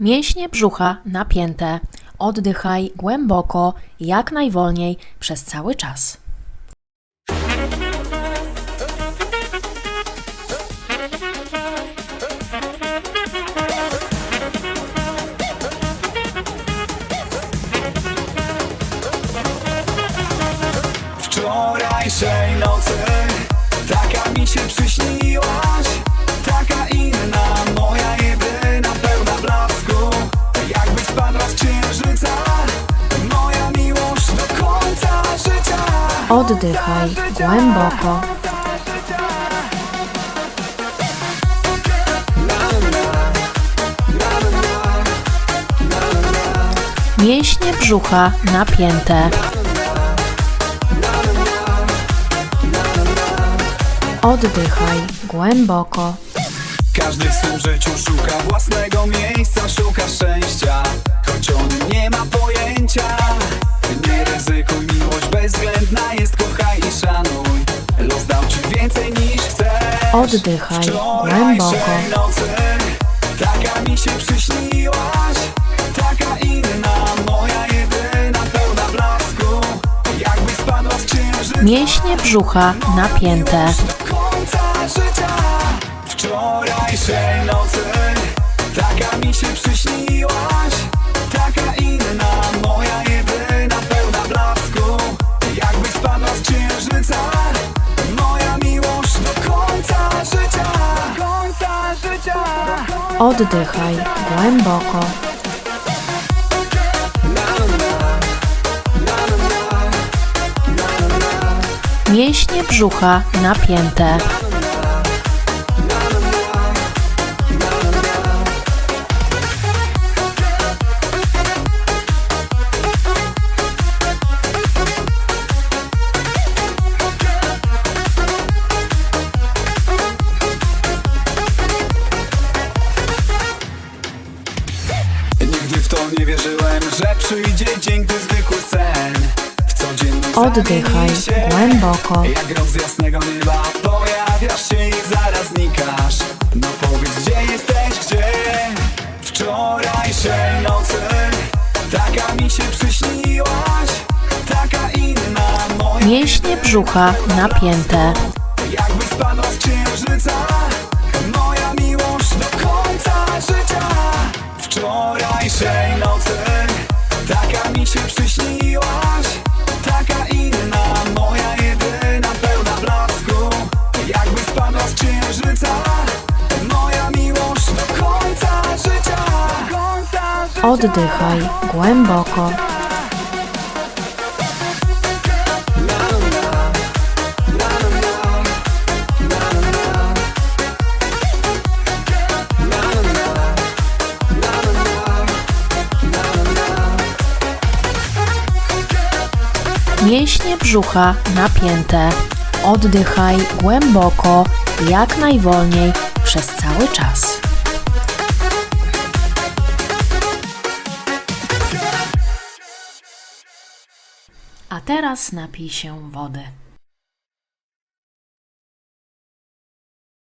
Mięśnie brzucha napięte. Oddychaj głęboko, jak najwolniej przez cały czas. Wczorajszej nocy Taka mi się przyśniłaś Oddychaj głęboko. Mięśnie brzucha napięte. Oddychaj głęboko. Każdy w swym życiu szuka własnego miejsca Szuka szczęścia Choć on więcej niż chcesz. Oddychaj głęboko. Nocy Taka mi się przyśniłaś. Taka inna Moja jedyna pełna blasku. Jakby spadła z księżyca Mięśnie brzucha napięte. do końca życia. Wczorajszej nocy Taka mi się przyśniłaś. Taka inna Moja jedyna pełna blasku. Jakby spadła z księżyca Oddychaj głęboko. Mięśnie brzucha napięte. Nie wierzyłem, że przyjdzie dzień, gdy zwykły sen. W codziennym Oddychaj się. głęboko. Jak grom z jasnego nieba Pojawiasz się i zaraz znikasz. No powiedz gdzie jesteś, gdzie? Wczorajszej nocy. Taka mi się przyśniłaś Taka inna moja Mięśnie brzucha napięte. Jakby spadła z księżyca Moja Wczorajszej nocy Taka mi się przyśniłaś. Taka inna Moja jedyna pełna blasku. Jakby spadła z księżyca Moja miłość do końca życia. Do końca życia. Oddychaj głęboko. Mięśnie brzucha napięte. Oddychaj głęboko, jak najwolniej przez cały czas. A teraz napij się wody.